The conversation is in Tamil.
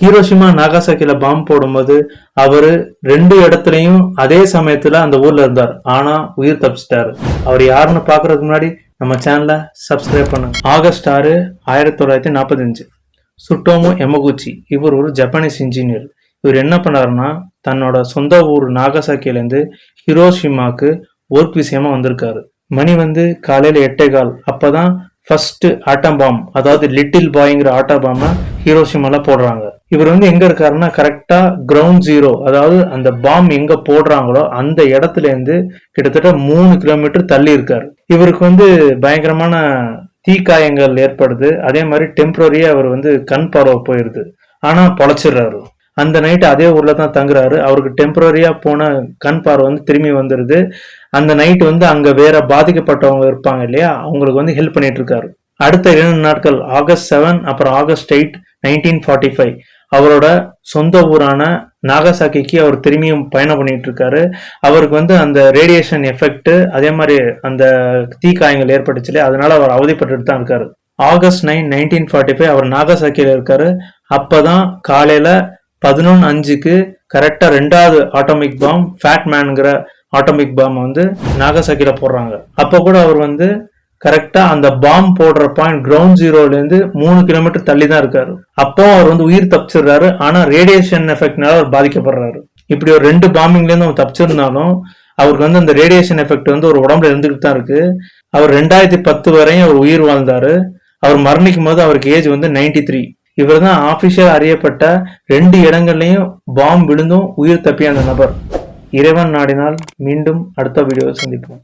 ஹீரோஷிமா நாகாசாக்கில பாம்பு போடும்போது அவரு ரெண்டு இடத்துலையும் அதே சமயத்துல அந்த ஊர்ல இருந்தார். ஆனா உயிர் தப்பிச்சிட்டாரு. அவர் யாருன்னு பாக்குறதுக்கு முன்னாடி நம்ம சேனலை சப்ஸ்கிரைப் பண்ணுங்க. ஆகஸ்ட் ஆறு ஆயிரத்தி தொள்ளாயிரத்தி நாற்பத்தஞ்சு. சுட்டோமு எமகுச்சி. இவர் ஒரு ஜப்பானீஸ் இன்ஜினியர் இவர் என்ன பண்ணாருன்னா தன்னோட சொந்த ஊர் நாகசாக்கிலேருந்து ஹிரோஷிமாக்கு ஒர்க் விஷயமா வந்திருக்காரு. மணி வந்து காலையில எட்டே கால். அப்பதான் ஃபர்ஸ்ட் ஆட்டம் பாம் அதாவது லிட்டில் பாய்ங்கிற ஆட்டா பாம்பை ஹீரோஷிமால போடுறாங்க. இவர் வந்து எங்க இருக்காருன்னா கரெக்டா கிரவுண்ட் ஜீரோ அதாவது அந்த பாம் எங்க போடுறாங்களோ அந்த இடத்துல இருந்து கிட்டத்தட்ட மூணு கிலோமீட்டர் தள்ளி இருக்காரு. இவருக்கு வந்து பயங்கரமான தீக்காயங்கள் ஏற்படுது. அதே மாதிரி டெம்பரரியா அவர் வந்து கண் பார்வை போயிருது. ஆனா பொழைச்சிடுறாரு. அந்த நைட்டு அதே ஊர்ல தான் தங்குறாரு. அவருக்கு டெம்பரரியா போன கண் பார்வை வந்து திரும்பி வந்துருது. அந்த நைட் வந்து அங்க வேற பாதிக்கப்பட்டவங்க இருப்பாங்க இல்லையா? அவங்களுக்கு வந்து ஹெல்ப் பண்ணிட்டு இருக்காரு. அடுத்த இரண்டு நாட்கள் ஆகஸ்ட் செவன் அப்புறம் August eight nineteen forty five அவரோட சொந்த ஊரான நாகசாக்கிக்கு அவர் திரும்பியும் பயணம் பண்ணிட்டு இருக்காரு அவருக்கு வந்து அந்த ரேடியேஷன் எஃபெக்ட் அதே மாதிரி அந்த தீக்காயங்கள் ஏற்பட்டுச்சுல அதனால அவர் அவதிப்பட்டு தான் இருக்காரு. August nine nineteen forty five அவர் நாகசாக்கியில இருக்காரு. அப்பதான் காலையில பதினொன்று அஞ்சுக்கு கரெக்டா ரெண்டாவது ஆட்டோமிக் பாம் ஃபேட் மேனுங்கிற ஆட்டோமிக் பாம் வந்து நாகசாக்கியில் போடுறாங்க. அப்போ கூட அவர் வந்து கரெக்டாக அந்த பாம் போடுற பாயிண்ட் கிரவுண்ட் ஜீரோலேருந்து மூணு கிலோமீட்டர் தள்ளி தான் இருக்காரு. அப்போ அவர் வந்து உயிர் தப்பிச்சிடுறாரு. ஆனால் ரேடியேஷன் எஃபெக்ட்னால அவர் பாதிக்கப்படுறாரு. இப்படி ஒரு ரெண்டு பாம்பிங்லேருந்து அவர் தப்பிச்சிருந்தாலும் அவருக்கு வந்து அந்த ரேடியேஷன் எஃபெக்ட் வந்து ஒரு உடம்புல இருந்துகிட்டு தான் இருக்கு. அவர் ரெண்டாயிரத்தி பத்து வரையும் அவர் உயிர் வாழ்ந்தாரு. அவர் மரணிக்கும் போது அவருக்கு ஏஜ் வந்து 93 த்ரீ இவர் தான் ஆஃபீஷியல் அறியப்பட்ட ரெண்டு இடங்கள்லையும் பாம்பு விழுந்தும் உயிர் தப்பிய அந்த நபர். இறைவன் நாடினால் மீண்டும் அடுத்த வீடியோவை சந்திப்போம்.